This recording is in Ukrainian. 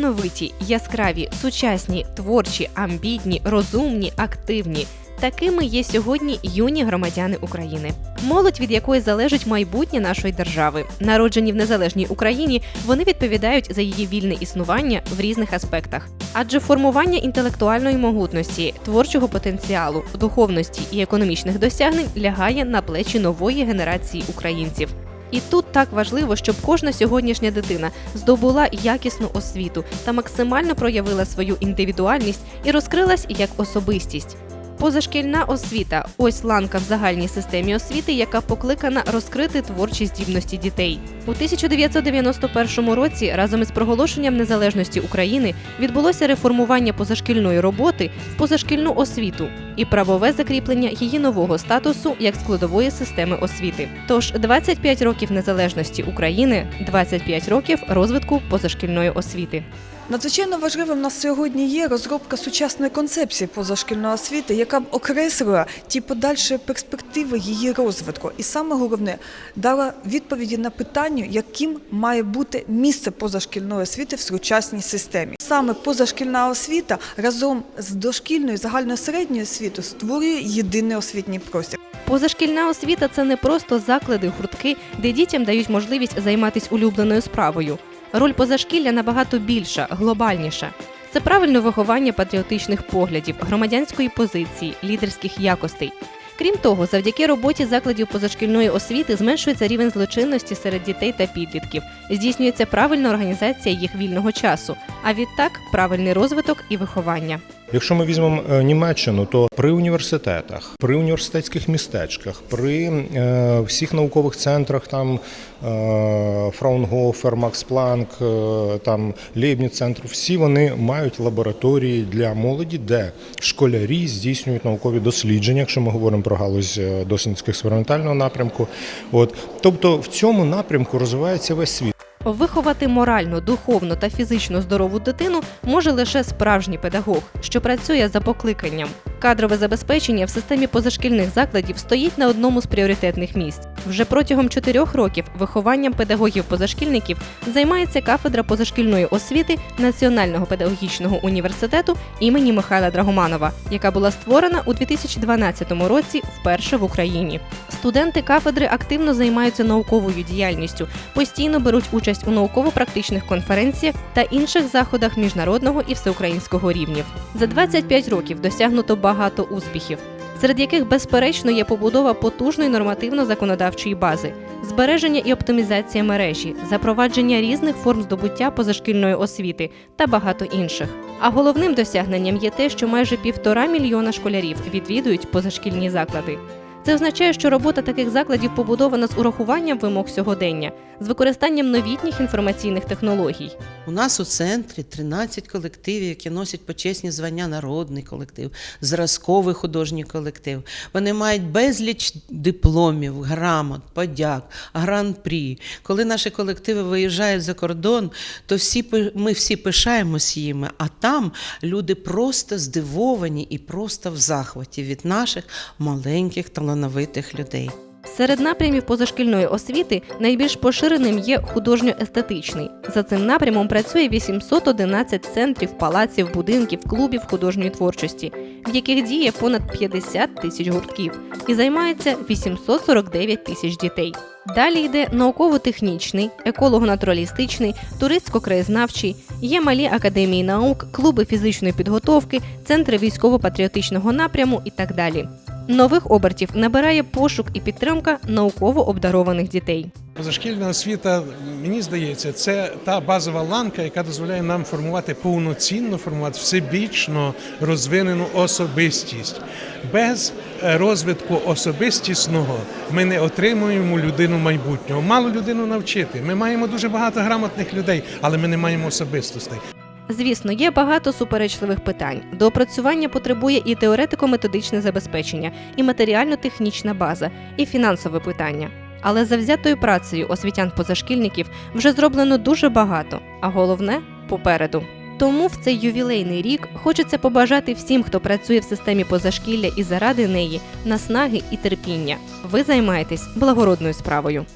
талановиті, яскраві, сучасні, творчі, амбітні, розумні, активні. Такими є сьогодні юні громадяни України. Молодь, від якої залежить майбутнє нашої держави. Народжені в незалежній Україні, вони відповідають за її вільне існування в різних аспектах. Адже формування інтелектуальної могутності, творчого потенціалу, духовності і економічних досягнень лягає на плечі нової генерації українців. І тут так важливо, щоб кожна сьогоднішня дитина здобула якісну освіту та максимально проявила свою індивідуальність і розкрилась як особистість. Позашкільна освіта ось ланка в загальній системі освіти, яка покликана розкрити творчі здібності дітей. У 1991 році разом із проголошенням незалежності України відбулося реформування позашкільної роботи в позашкільну освіту і правове закріплення її нового статусу як складової системи освіти. Тож 25 років незалежності України, 25 років розвитку позашкільної освіти. Надзвичайно важливим у нас сьогодні є розробка сучасної концепції позашкільної освіти, яка б окреслила ті подальші перспективи її розвитку, і саме головне дала відповіді на питання, яким має бути місце позашкільної освіти в сучасній системі. Саме позашкільна освіта разом з дошкільною загальною середньою освітою створює єдиний освітній простір. Позашкільна освіта це не просто заклади, гуртки, де дітям дають можливість займатися улюбленою справою. Роль позашкілля набагато більша, глобальніша. Це правильне виховання патріотичних поглядів, громадянської позиції, лідерських якостей. Крім того, завдяки роботі закладів позашкільної освіти зменшується рівень злочинності серед дітей та підлітків, здійснюється правильна організація їх вільного часу, а відтак правильний розвиток і виховання. Якщо ми візьмемо е, Німеччину, то при університетах, при університетських містечках, при е, всіх наукових центрах, там е, Фраунгофер, Макс Планк, там Лейбніц центр, всі вони мають лабораторії для молоді, де школярі здійснюють наукові дослідження, якщо ми говоримо про галузь е, дослідницько експериментального напрямку. От тобто в цьому напрямку розвивається весь світ. Виховати морально, духовно та фізично здорову дитину може лише справжній педагог, що працює за покликанням. Кадрове забезпечення в системі позашкільних закладів стоїть на одному з пріоритетних місць. Вже протягом чотирьох років вихованням педагогів-позашкільників займається кафедра позашкільної освіти Національного педагогічного університету імені Михайла Драгоманова, яка була створена у 2012 році вперше в Україні. Студенти кафедри активно займаються науковою діяльністю, постійно беруть участь у науково-практичних конференціях та інших заходах міжнародного і всеукраїнського рівнів. За 25 років досягнуто багато успіхів, серед яких безперечно є побудова потужної нормативно-законодавчої бази, збереження і оптимізація мережі, запровадження різних форм здобуття позашкільної освіти та багато інших. А головним досягненням є те, що майже півтора мільйона школярів відвідують позашкільні заклади. Це означає, що робота таких закладів побудована з урахуванням вимог сьогодення, з використанням новітніх інформаційних технологій. У нас у центрі 13 колективів, які носять почесні звання народний колектив, зразковий художній колектив. Вони мають безліч дипломів, грамот, подяк, гран-прі. Коли наші колективи виїжджають за кордон, то всі ми всі пишаємось їми, а там люди просто здивовані і просто в захваті від наших маленьких талановитих людей. Серед напрямів позашкільної освіти найбільш поширеним є художньо-естетичний. За цим напрямом працює 811 центрів, палаців, будинків, клубів художньої творчості, в яких діє понад 50 тисяч гуртків і займається 849 тисяч дітей. Далі йде науково-технічний, еколого-натуралістичний, туристсько-краєзнавчий, є малі академії наук, клуби фізичної підготовки, центри військово-патріотичного напряму і так далі. Нових обертів набирає пошук і підтримка науково обдарованих дітей. Позашкільна освіта, мені здається, це та базова ланка, яка дозволяє нам формувати повноцінно формувати всебічно розвинену особистість. Без е, розвитку особистісного ми не отримуємо людину майбутнього. Мало людину навчити. Ми маємо дуже багато грамотних людей, але ми не маємо особистостей. Звісно, є багато суперечливих питань. До опрацювання потребує і теоретико-методичне забезпечення, і матеріально-технічна база, і фінансове питання. Але завзятою працею освітян-позашкільників вже зроблено дуже багато, а головне попереду. Тому в цей ювілейний рік хочеться побажати всім, хто працює в системі позашкілля і заради неї, наснаги і терпіння. Ви займаєтесь благородною справою.